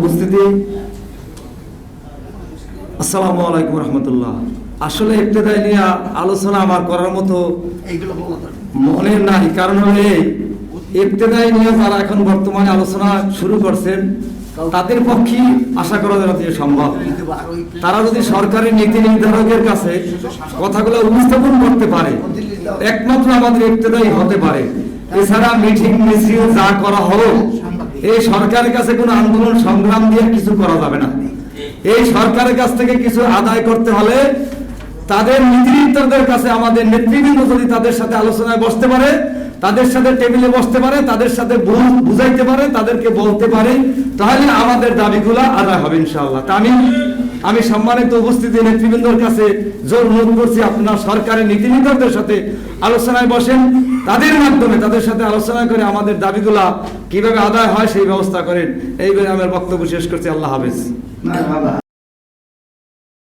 উপস্থিতি। আসসালামু আলাইকুম রহমতুল্লাহ। আসলে নিয়ে আলোচনা আমার করার মতো। মনে নাই, কারণ হলো নিয়ে যারা এখন বর্তমানে আলোচনা শুরু করছেন, তাদের পক্ষে আশা করা যাতে সম্ভব। তারা যদি সরকারি নীতি নির্ধারকের কাছে কথাগুলো উপস্থাপন করতে পারে, একমাত্র আমাদের ইবতেদাই হতে পারে। এছাড়া মিটিং মিছিল যা করা হলো এই সরকারের কাছে কোনো আন্দোলন সংগ্রাম দিয়ে কিছু করা যাবে না। এই সরকারের কাছ থেকে কিছু আদায় করতে হলে তাদের নীতি নির্ধারকদের কাছে, আমাদের নেতৃবৃন্দ যদি তাদের সাথে আলোচনায় বসতে পারে, তাদের সাথে টেবিলে বসতে পারে, তাদের সাথে বুঝাইতে পারে, তাদেরকে বলতে পারে, তাহলে আমাদের দাবিগুলা আদায় হবে ইনশাআল্লাহ। তা আমি আমি সম্মানিত উপস্থিতি নেতৃবৃন্দর কাছে জোর অনুরোধ করছি, আপনার সরকারের নীতি নির্ধারকদের সাথে আলোচনায় বসেন। তাদের মাধ্যমে, তাদের সাথে আলোচনা করে আমাদের দাবিগুলা কীভাবে আদায় হয় সেই ব্যবস্থা করেন। এইভাবে আমার বক্তব্য শেষ করছি। আল্লাহ হাফেজ।